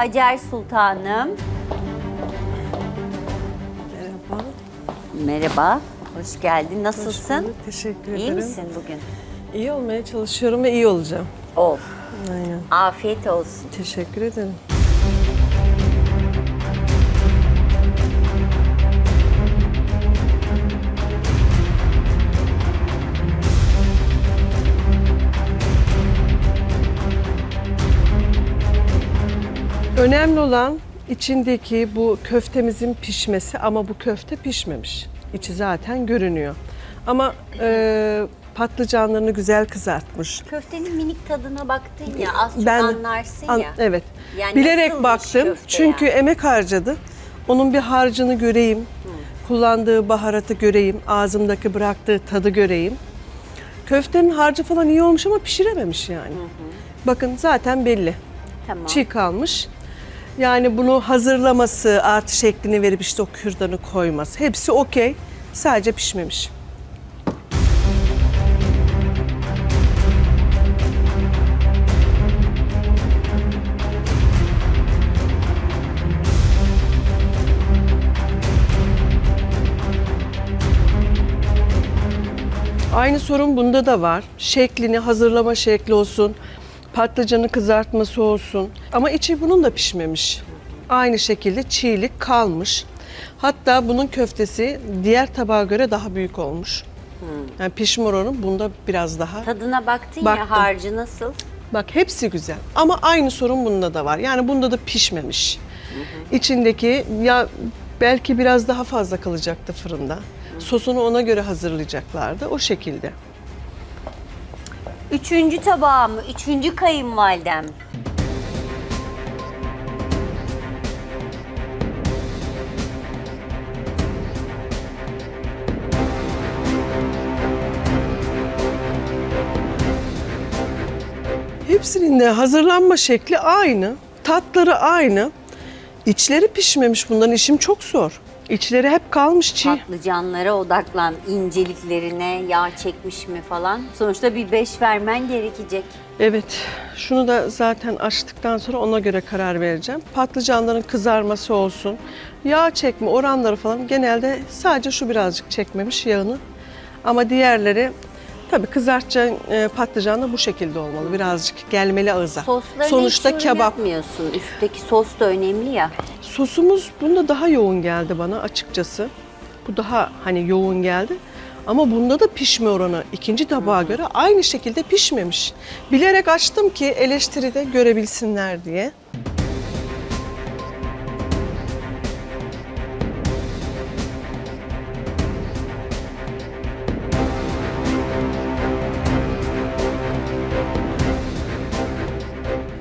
Hacer Sultanım. Merhaba. Merhaba. Hoş geldin. Hoş Nasılsın? bulduk, Teşekkür İyi ederim. misin bugün? İyi olmaya çalışıyorum ve iyi olacağım. Ol. Aynen. Afiyet olsun. Teşekkür ederim. Önemli olan içindeki bu köftemizin pişmesi ama bu köfte pişmemiş. İçi zaten görünüyor. Ama e, patlıcanlarını güzel kızartmış. Köftenin minik tadına baktın ya az çok Ben anlarsın an- ya. evet. Yani Bilerek nasılmış baktım köfte çünkü yani? emek harcadı. Onun bir harcını göreyim. Kullandığı baharatı göreyim. Ağzımdaki bıraktığı tadı göreyim. Köftenin harcı falan iyi olmuş ama pişirememiş yani. Bakın zaten belli. Tamam. Çiğ kalmış. Yani bunu hazırlaması, artı şeklini verip işte o kürdanı koyması. Hepsi okey. Sadece pişmemiş. Aynı sorun bunda da var. Şeklini, hazırlama şekli olsun, patlıcanı kızartması olsun. Ama içi bunun da pişmemiş. Aynı şekilde çiğlik kalmış. Hatta bunun köftesi diğer tabağa göre daha büyük olmuş. Yani pişme oranı bunda biraz daha. Tadına baktın Baktım. ya harcı nasıl? Bak hepsi güzel ama aynı sorun bunda da var. Yani bunda da pişmemiş. İçindeki ya belki biraz daha fazla kalacaktı fırında. Sosunu ona göre hazırlayacaklardı o şekilde. Üçüncü tabağım, üçüncü kayınvalidem. Hepsinin de hazırlanma şekli aynı, tatları aynı. İçleri pişmemiş bundan işim çok zor. İçleri hep kalmış çiğ. Patlıcanlara odaklan, inceliklerine, yağ çekmiş mi falan. Sonuçta bir beş vermen gerekecek. Evet, şunu da zaten açtıktan sonra ona göre karar vereceğim. Patlıcanların kızarması olsun, yağ çekme oranları falan genelde sadece şu birazcık çekmemiş yağını. Ama diğerleri tabii kızartacağın e, patlıcan da bu şekilde olmalı. Birazcık gelmeli ağıza. Soslarına Sonuçta hiç kebap. Üstteki sos da önemli ya. Sosumuz bunda daha yoğun geldi bana açıkçası. Bu daha hani yoğun geldi. Ama bunda da pişme oranı ikinci tabağa göre aynı şekilde pişmemiş. Bilerek açtım ki eleştiride görebilsinler diye.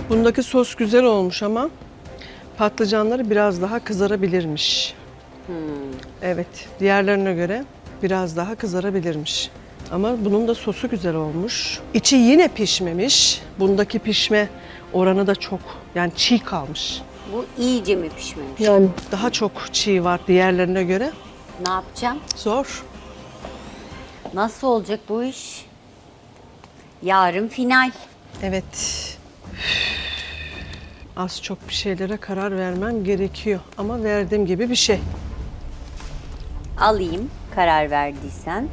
Bundaki sos güzel olmuş ama patlıcanları biraz daha kızarabilirmiş. Evet, diğerlerine göre biraz daha kızarabilirmiş. Ama bunun da sosu güzel olmuş. İçi yine pişmemiş. Bundaki pişme oranı da çok yani çiğ kalmış. Bu iyice mi pişmemiş? Yani daha çok çiğ var diğerlerine göre. Ne yapacağım? Zor. Nasıl olacak bu iş? Yarın final. Evet. Az çok bir şeylere karar vermem gerekiyor ama verdiğim gibi bir şey. Alayım karar verdiysen.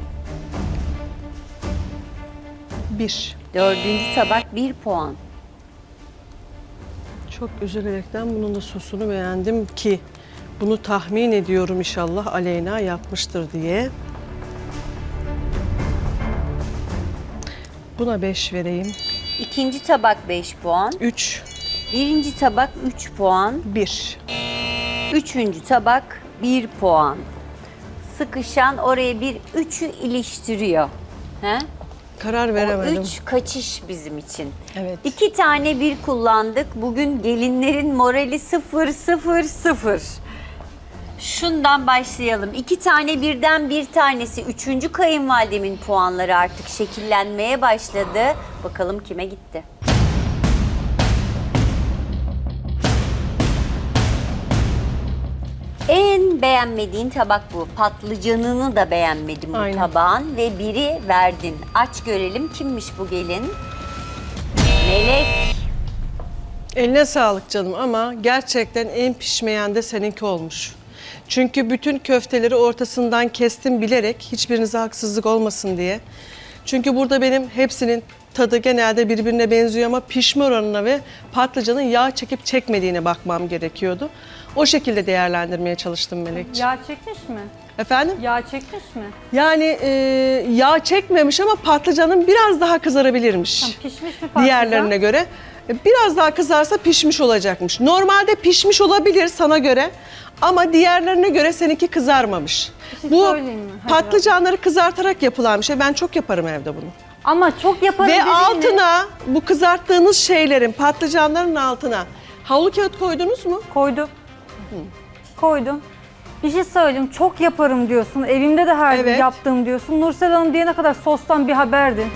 Bir. Dördüncü tabak bir puan. Çok üzülerekten bunun da sosunu beğendim ki bunu tahmin ediyorum inşallah Aleyna yapmıştır diye. Buna 5 vereyim. İkinci tabak 5 puan. 3, Birinci tabak 3 puan. 1. Üçüncü tabak 1 puan. Sıkışan oraya bir üçü iliştiriyor. He? Karar O veremedim. üç kaçış bizim için. Evet. İki tane bir kullandık. Bugün gelinlerin morali sıfır sıfır sıfır. Şundan başlayalım. İki tane birden bir tanesi. Üçüncü kayınvalidemin puanları artık şekillenmeye başladı. Bakalım kime gitti? En beğenmediğin tabak bu. Patlıcanını da beğenmedim bu Aynen. tabağın ve biri verdin. Aç görelim kimmiş bu gelin? Melek. Eline sağlık canım ama gerçekten en pişmeyen de seninki olmuş. Çünkü bütün köfteleri ortasından kestim bilerek hiçbirinize haksızlık olmasın diye. Çünkü burada benim hepsinin tadı genelde birbirine benziyor ama pişme oranına ve patlıcanın yağ çekip çekmediğine bakmam gerekiyordu. O şekilde değerlendirmeye çalıştım Melekciğim. Yağ çekmiş mi? Efendim? Yağ çekmiş mi? Yani e, yağ çekmemiş ama patlıcanın biraz daha kızarabilirmiş. Tamam, pişmiş mi patlıcan? diğerlerine göre. E, Biraz daha kızarsa pişmiş olacakmış. Normalde pişmiş olabilir sana göre ama diğerlerine göre seninki kızarmamış. şey Bu söyleyeyim mi? Hadi patlıcanları kızartarak yapılan bir şey. Ben çok yaparım evde bunu. Ama çok yaparım Ve altına bu kızarttığınız şeylerin, patlıcanların altına havlu kağıt koydunuz mu? Koydum. Koydum. Bir şey söyleyeyim. Çok yaparım diyorsun. Evimde de her gün Evet. yaptığım diyorsun. Nursel Hanım diyene kadar sostan bir haberdin.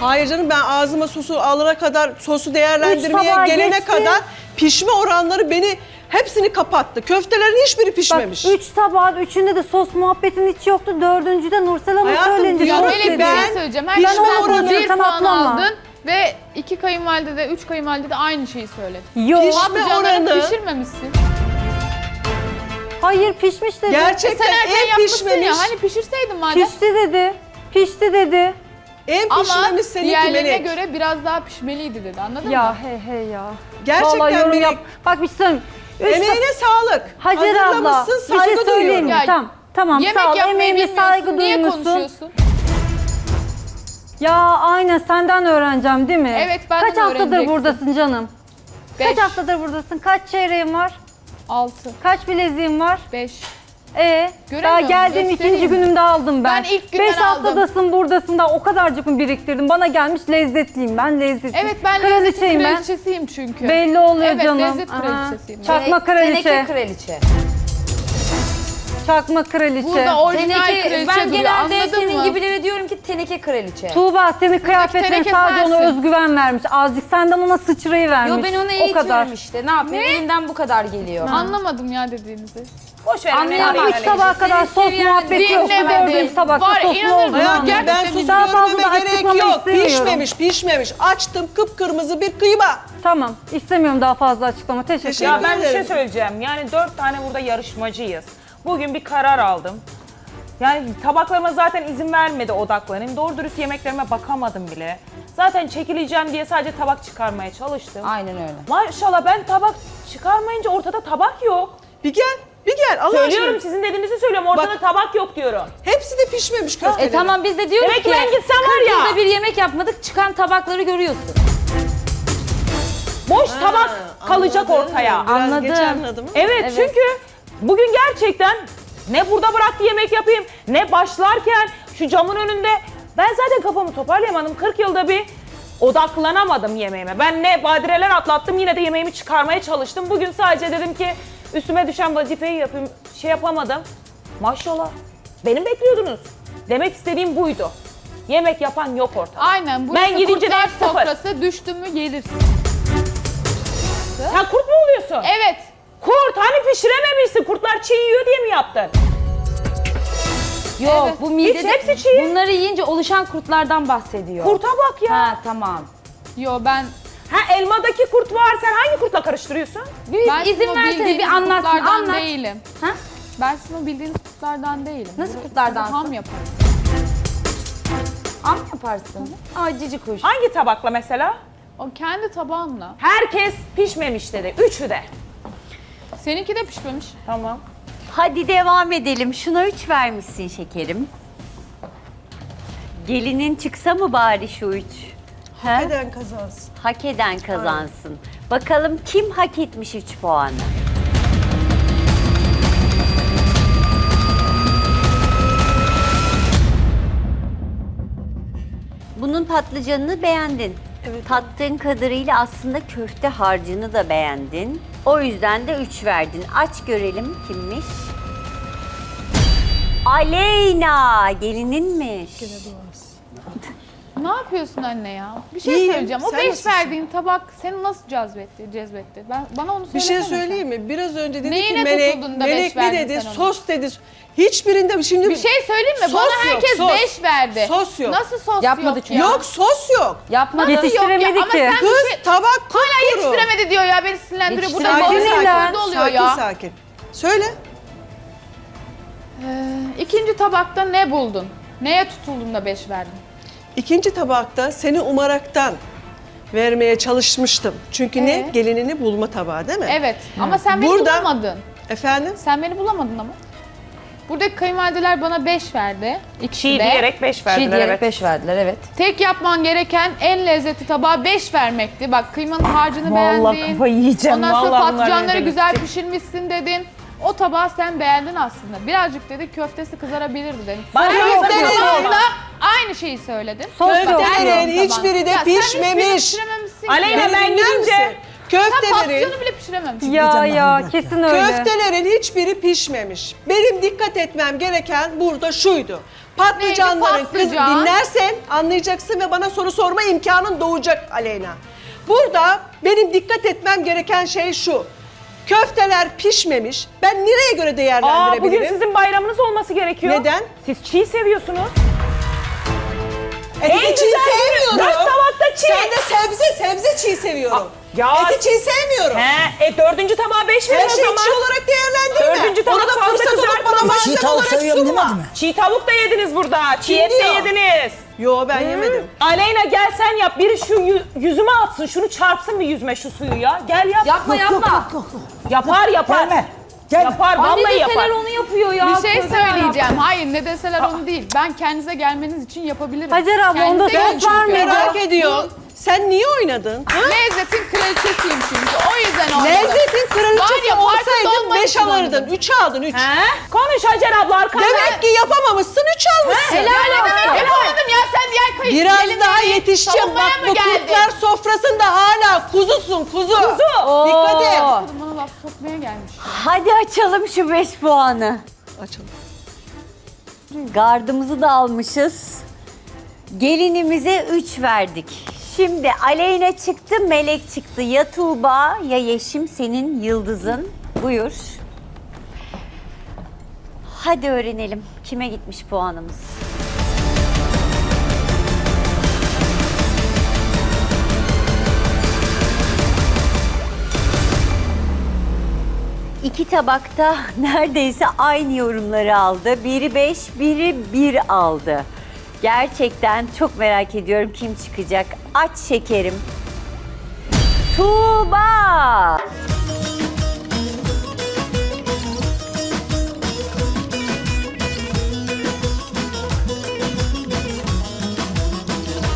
Hayır canım ben ağzıma sosu alana kadar sosu değerlendirmeye tabağa gelene geçti. kadar pişme oranları beni hepsini kapattı. Köftelerin hiçbiri Bak pişmemiş. üç tabağın üçünde de sos muhabbetin hiç yoktu. Dördüncüde Nursel Hanım Hayatım, söyleyince ya sos öyle dedi. bir ben- şey söyleyeceğim. Ben Herkesten o oranı- bir puan atlama. aldın ve iki kayınvalide de, üç kayınvalide de aynı şeyi söyledi. Yok. Pişme Patlıcanları oranı- pişirmemişsin. Hayır pişmiş dedi. Gerçekten Sen erken en yapmışsın pişmemiş. ya. Hani pişirseydin madem. Pişti dedi. Pişti dedi. En Ama pişmemiş seninki diğerlerine Melek. göre biraz daha pişmeliydi dedi. Anladın Ya mı? hey hey ya. Gerçekten Vallahi yorum Melek. yap. Bak bir şey söyleyeyim. Emeğine sağlık. Hacer abla Hazırlamışsın, bir şey saygı söyleyeyim duyuyorum. mi? Ya, Tamam. Tamam Yemek sağ ol. yapmayı Emeğine bilmiyorsun. saygı Niye duymuşsun. konuşuyorsun? Ya aynen senden öğreneceğim değil mi? Evet, benden Kaç haftadır öğreneceksin. buradasın canım? Beş, Kaç haftadır buradasın? Kaç çeyreğin var? altı, Kaç bileziğin var? beş. Ee, Göremiyor daha Göstereyim ikinci günümde aldım ben. Ben ilk günden Beş aldım. haftadasın buradasın da o kadarcık mı biriktirdim? Bana gelmiş lezzetliyim ben lezzetliyim. Evet ben lezzet Kraliçeyim ben. kraliçesiyim çünkü. Belli oluyor Evet, canım. lezzet Aha. kraliçesiyim. Çakma kraliçe. Teneke kraliçe. Çakma kraliçe. Burada orijinal Teneke, kraliçe ben duruyor genelde anladın senin mı? gibilere diyorum ki teneke kraliçe. Tuğba senin kıyafetin teneke sadece ona sensin. özgüven vermiş. Azıcık senden ona sıçrayı vermiş. Yo ben onu O eğitiyorum kadar. işte. Ne yapayım? Elimden bu kadar geliyor. Anlamadım ya dediğinizi. Boş ver. Anlayamadım. Üç tabağa kadar sos seviyen muhabbeti yok. dinlemedim. Dördüncü tabakta Var, sos inanır mısın? Hayatım Gerçekten ben hiç sus daha fazla da görmeme gerek açıklama yok. istemiyorum. Pişmemiş, pişmemiş. Açtım kıpkırmızı bir kıyma. Tamam. istemiyorum daha fazla açıklama. Teşekkür Teşekkür ederim. Ya ben bir şey söyleyeceğim. Yani dört tane burada yarışmacıyız. Bugün bir karar aldım. Yani tabaklarıma zaten izin vermedi odaklanayım. Doğru dürüst yemeklerime bakamadım bile. Zaten çekileceğim diye sadece tabak çıkarmaya çalıştım. Aynen öyle. Maşallah ben tabak çıkarmayınca ortada tabak yok. Bir gel, bir gel. Allah Söylüyorum aşkına. sizin dediğinizi söylüyorum. Ortada Bak. tabak yok diyorum. Hepsi de pişmemiş köfteleri. E tamam biz de diyoruz Demek ki ki ben gitsem var 40 ya. yılda bir yemek yapmadık çıkan tabakları görüyorsun. Boş tabak kalacak Anladım. ortaya. Biraz Anladım. geç anladım. Evet, Evet. çünkü bugün gerçekten ne burada bıraktı yemek yapayım ne başlarken şu camın önünde ben zaten kafamı toparlayamadım. 40 yılda bir odaklanamadım yemeğime. Ben ne badireler atlattım yine de yemeğimi çıkarmaya çalıştım. Bugün sadece dedim ki üstüme düşen vazifeyi yapayım. Şey yapamadım. Maşallah. Benim bekliyordunuz. Demek istediğim buydu. Yemek yapan yok ortada. Aynen. Bu Ben gidince kurtlar de sıfır. sofrası düştü mü gelirsin. Sen kurt mu oluyorsun? Evet. Kurt hani pişirememişsin. Kurtlar çiğ yiyor diye mi yaptın? Yok Evet. bu midede hepsi çiğ. bunları yiyince oluşan kurtlardan bahsediyor. Kurta bak ya. Ha tamam. Yo ben Ha elmadaki kurt var. Sen hangi kurtla karıştırıyorsun? Bir ben sizin izin o bildiğiniz bir anlatsın kurtlardan anlat. değilim. Ha? Ben sizin o bildiğiniz kurtlardan değilim. Nasıl kurtlardansın? Ham yaparım. Am yaparsın. Ay cici kuş. Hangi tabakla mesela? O kendi tabağımla. Herkes pişmemiş dedi. Üçü de. Seninki de pişmemiş. Tamam. Hadi devam edelim. Şuna 3 vermişsin şekerim. Gelinin çıksa mı bari şu 3? Neden kazansın? Hak eden kazansın. Bakalım kim hak etmiş 3 puanı? Bunun patlıcanını beğendin. Tattığın kadarıyla aslında köfte harcını da beğendin. O yüzden de 3 verdin. Aç görelim kimmiş? Aleyna gelinинmiş. Ne yapıyorsun anne ya? Bir şey İyiyim, söyleyeceğim. O sen 5 nasılsın? verdiğin tabak seni nasıl cezbetti? cezbetti? Ben bana onu Bir söylesene. şey söyleyeyim mi? Biraz önce dedi Neyine ki melek, tutuldun da melek beş ne verdin dedi? sen ona? Sos dedi. Hiçbirinde şimdi Bir şey söyleyeyim mi? Sos Bana yok, herkes sos. 5 verdi. Sos yok. Nasıl sos Yapmadı yok çünkü. ya? yok sos yok. Yapmadı. Nasıl yok ya? Yetiştiremedi Ama ki. sen bir Kız şey... tabak kupkuru. Hala yetiştiremedi diyor ya beni sinirlendiriyor. Burada Sakin balık sakin. sakin oluyor sakin ya. sakin. Söyle. Ee, ikinci tabakta ne buldun? Neye tutuldun da 5 verdin? İkinci tabakta seni umaraktan vermeye çalışmıştım. Çünkü ne? Ee? Gelinini bulma tabağı değil mi? Evet ama sen beni Burada- bulamadın. Efendim? Sen beni bulamadın ama. Buradaki kayınvalideler bana 5 verdi. İkisi Çiğ de. diyerek 5 verdiler Çiğ diyerek evet. 5 verdiler evet. Tek yapman gereken en lezzetli tabağa 5 vermekti. Bak kıymanın harcını Vallahi beğendin. kafayı yiyeceğim. Ondan sonra patlıcanları güzel delirtecek. pişirmişsin dedin. O tabağı sen beğendin aslında. Birazcık dedi köftesi kızarabilirdi dedin. Bana dedi. tabağında aynı şeyi söyledin. Köftelerin hiçbiri de Ya sen hiçbirini pişmemiş. pişirememişsin. Aleyna ben Beni dinler gidince misin? Sen Köftelerin, patlıcanı bile pişirememişsin. Ya ya kesin öyle. köftelerin hiçbiri pişmemiş. Benim dikkat etmem gereken burada şuydu. Patlıcanların Neydi kız patlıcan? dinlersen anlayacaksın ve bana soru sorma imkanın doğacak Aleyna. Burada benim dikkat etmem gereken şey şu. Köfteler pişmemiş. Ben nereye göre Aa değerlendirebilirim? bugün sizin bayramınız olması gerekiyor. Neden? Siz çiğ seviyorsunuz. Eti En çiğ güzel sevmiyorum. dört tabakta çiğ. Sen de sebze, sebze çiğ seviyorum. Ya- Eti çiğ sevmiyorum. He, e dördüncü tabağa 5 verin Her zaman. çiğ olarak değerlendirme. Dördüncü tabak fazla fırsat olup kızartma. bana Çiğ tavuk olarak seviyorum demedi mi? Çiğ tavuk da yediniz burada. Çiğ et de yediniz. Yo ben yemedim. Aleyna gel sen yap. Biri şu yü- yüzüme atsın. Şunu çarpsın bir yüzüme şu suyu ya. Gel yap. Yapma Yok, yok, yapma. yok, yok, yok. Yapar yapar. Gelme. Gelme. Yapar Anne vallahi deseler yapar. onu yapıyor ya. Bir şey söyleyeceğim. Hayır ne deseler onu değil. Ben kendinize gelmeniz için yapabilirim. Hacer abla, Kendinize onda gelin söz çünkü. vermedi. Merak ediyorum. Sen niye oynadın? Ha? Lezzetin kraliçesiyim çünkü. O yüzden oynadım. Lezzetin Var kraliçesi ya, farkında olsaydın olmayı 5 için alırdın. oynadım. 3 aldın 3. He? Konuş Hacer abla arkandan. Demek ki yapamamışsın 3 almışsın. Ya ne demek yapamadım ya sen diğer kayıt. Biraz daha yetişeceğim. Bak bu kurtlar sofrasında hala kuzusun kuzu. Kuzu. Dikkat et. Laf sokmaya gelmiş. Hadi açalım şu 5 puanı. Açalım. Gardımızı da almışız. Gelinimize 3 verdik. Şimdi Aleyna çıktı, Melek çıktı. Ya Tuğba ya Yeşim senin yıldızın. Buyur. Hadi öğrenelim kime gitmiş puanımız. İki tabakta neredeyse aynı yorumları aldı. Biri 5, biri 1 aldı. Gerçekten çok merak ediyorum kim çıkacak. Aç şekerim. Tuğba.